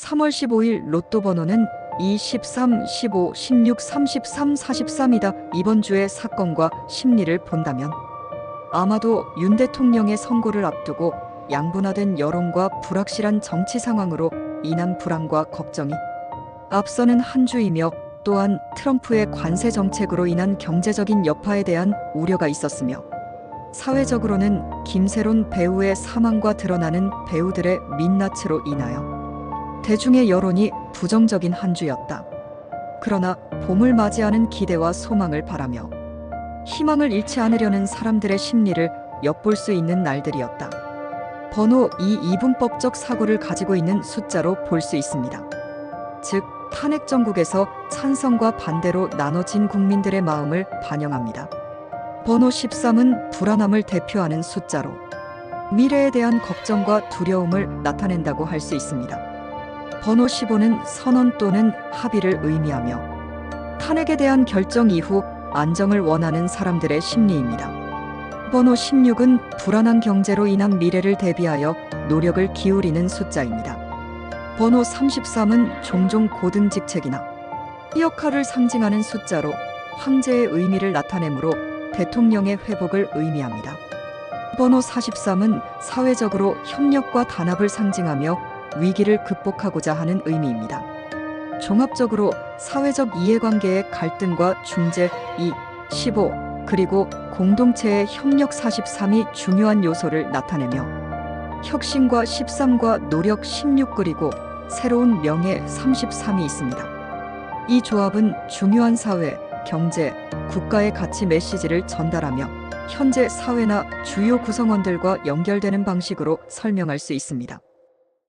3월 15일 로또 번호는 2, 13, 15, 16, 33, 43이다. 이번 주의 사건과 심리를 본다면 아마도 윤 대통령의 선고를 앞두고 양분화된 여론과 불확실한 정치 상황으로 인한 불안과 걱정이 앞서는 한 주이며 또한 트럼프의 관세 정책으로 인한 경제적인 여파에 대한 우려가 있었으며 사회적으로는 김세론 배우의 사망과 드러나는 배우들의 민낯으로 인하여 대중의 여론이 부정적인 한 주였다. 그러나 봄을 맞이하는 기대와 소망을 바라며 희망을 잃지 않으려는 사람들의 심리를 엿볼 수 있는 날들이었다. 번호 2 이분법적 사고를 가지고 있는 숫자로 볼 수 있습니다. 즉, 탄핵 정국에서 찬성과 반대로 나눠진 국민들의 마음을 반영합니다. 번호 13은 불안함을 대표하는 숫자로 미래에 대한 걱정과 두려움을 나타낸다고 할 수 있습니다. 번호 15는 선언 또는 합의를 의미하며 탄핵에 대한 결정 이후 안정을 원하는 사람들의 심리입니다. 번호 16은 불안한 경제로 인한 미래를 대비하여 노력을 기울이는 숫자입니다. 번호 33은 종종 고등 직책이나 역할을 상징하는 숫자로 황제의 의미를 나타내므로 대통령의 회복을 의미합니다. 번호 43은 사회적으로 협력과 단합을 상징하며 위기를 극복하고자 하는 의미입니다. 종합적으로 사회적 이해관계의 갈등과 중재 2, 15, 그리고 공동체의 협력 43이 중요한 요소를 나타내며 혁신과 13과 노력 16 그리고 새로운 명예 33이 있습니다. 이 조합은 중요한 사회, 경제, 국가의 가치 메시지를 전달하며 현재 사회나 주요 구성원들과 연결되는 방식으로 설명할 수 있습니다.